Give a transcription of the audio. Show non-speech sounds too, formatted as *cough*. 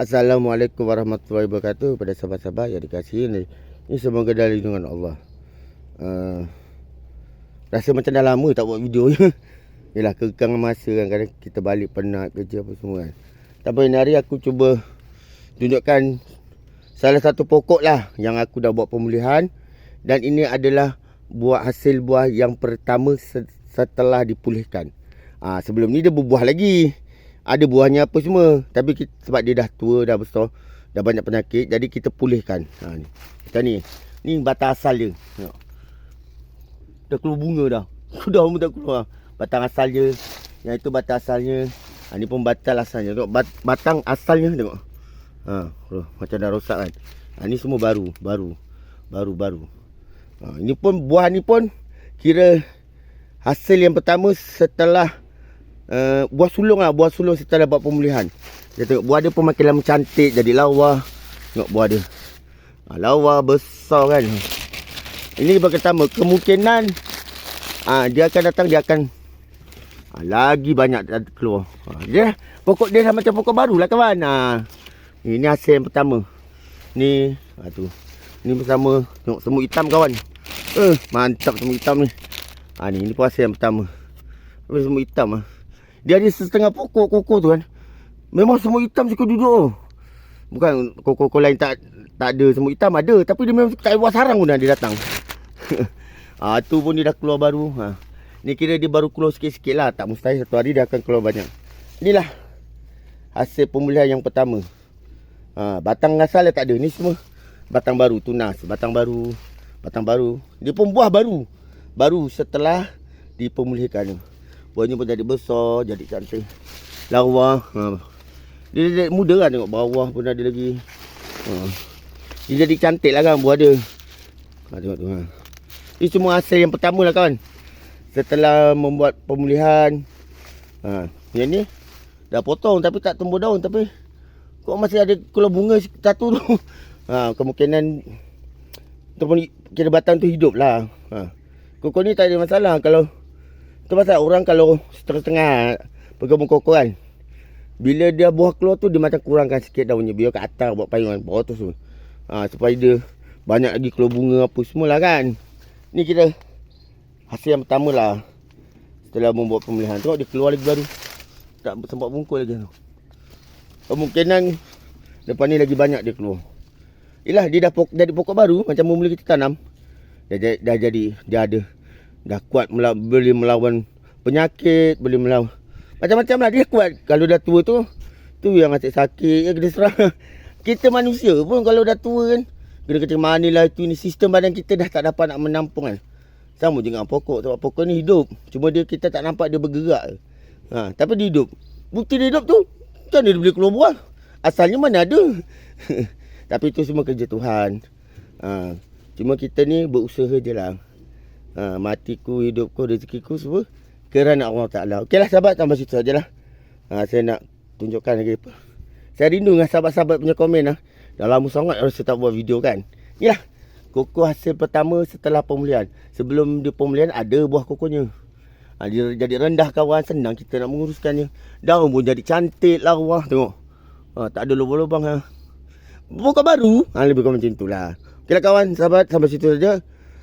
Assalamualaikum warahmatullahi wabarakatuh pada sahabat-sahabat yang dikasihi ni. Ini semoga dalam lindungan Allah. Uh, rasa macam dah lama tak buat video je. *laughs* Yalah kekang masa kan kadang kita balik penat kerja apa semua kan. Tapi hari aku cuba tunjukkan salah satu pokok lah yang aku dah buat pemulihan dan ini adalah buah hasil buah yang pertama setelah dipulihkan. Ha, sebelum ni dia berbuah lagi. Ada buahnya apa semua tapi kita, sebab dia dah tua dah besar dah banyak penyakit jadi kita pulihkan. Ha ni. Kita ni. Ni batang asal dia. Tengok. Dah keluar bunga dah. *laughs* Sudah pun dah keluar batang asalnya. Yang itu batang asalnya. Ha, ni pun batang asalnya. Tengok bat, batang asalnya tengok. Ha, oh, macam dah rosak kan. Ha, ni semua baru, baru. Baru baru. Ha, ini pun buah ni pun kira hasil yang pertama setelah uh, buah sulung lah, buah sulung setelah buat pemulihan. Dia tengok buah dia pun makin lama cantik jadi lawa. Tengok buah dia. Ha, lawa besar kan. Ini pertama kemungkinan ha, dia akan datang dia akan Ha, lagi banyak keluar. Ha, dia pokok dia macam pokok baru lah kawan. Ha, ini hasil yang pertama. Ni ha, tu. Ni bersama tengok semut hitam kawan. Eh, mantap semut hitam ni. Ha, ni ni pun hasil yang pertama. Apa semut hitam ah. Dia ada setengah pokok koko tu kan. Memang semut hitam suka duduk. Bukan koko-koko lain tak tak ada semut hitam ada tapi dia memang tak buat sarang pun dia datang. *laughs* ah ha, tu pun dia dah keluar baru. Ha. Ni kira dia baru keluar sikit-sikit lah. Tak mustahil satu hari dia akan keluar banyak. Inilah hasil pemulihan yang pertama. Ha, batang asal dia tak ada. Ni semua batang baru. Tunas. Batang baru. Batang baru. Dia pun buah baru. Baru setelah dipemulihkan. Buahnya pun jadi besar. Jadi cantik. Lawa. Ha. Dia jadi muda kan tengok. Bawah pun ada lagi. Ha. Dia jadi cantik lah kan buah dia. Ha, tengok tu. Ha. Ini semua hasil yang pertama lah kawan setelah membuat pemulihan ha, yang ni dah potong tapi tak tumbuh daun tapi kok masih ada keluar bunga satu tu *laughs* ha, kemungkinan ataupun kira batang tu hidup lah ha. koko ni tak ada masalah kalau tu pasal orang kalau setengah-setengah bergabung koko kan bila dia buah keluar tu dia macam kurangkan sikit daunnya biar kat atas buat payungan bawah tu semua. Ha, supaya dia banyak lagi keluar bunga apa semua lah kan. Ni kita hasil yang pertama lah. Setelah membuat pemulihan. Tengok dia keluar lagi baru. Tak sempat bungkul lagi tu. Kemungkinan depan ni lagi banyak dia keluar. Yalah dia dah pokok, jadi pokok baru macam mula kita tanam dah, dah, dah jadi dia ada dah kuat melaw, boleh melawan penyakit boleh melawan macam-macam lah dia kuat kalau dah tua tu tu yang asyik sakit ya kena serang *laughs* kita manusia pun kalau dah tua kan kena kata mana lah itu ni sistem badan kita dah tak dapat nak menampung kan sama dengan pokok sebab pokok ni hidup. Cuma dia kita tak nampak dia bergerak. Ha, tapi dia hidup. Bukti dia hidup tu kan dia boleh keluar buah. Asalnya mana ada. *laughs* tapi itu semua kerja Tuhan. Ha, cuma kita ni berusaha je lah. Ha, matiku, hidupku, rezekiku semua kerana Allah Ta'ala. Okeylah sahabat sampai situ sajalah. Ha, saya nak tunjukkan lagi apa. Saya rindu dengan sahabat-sahabat punya komen lah. Dah lama sangat saya tak buat video kan. Inilah Koko hasil pertama setelah pemulihan. Sebelum dia pemulihan ada buah kokonya. Ha, dia jadi rendah kawan. Senang kita nak menguruskannya. Daun pun jadi cantik lawa. Tengok. Ha, tak ada lubang-lubang. Ha. Pokok baru. Ha, lebih kurang macam itulah. Okeylah kawan. Sahabat sampai situ saja.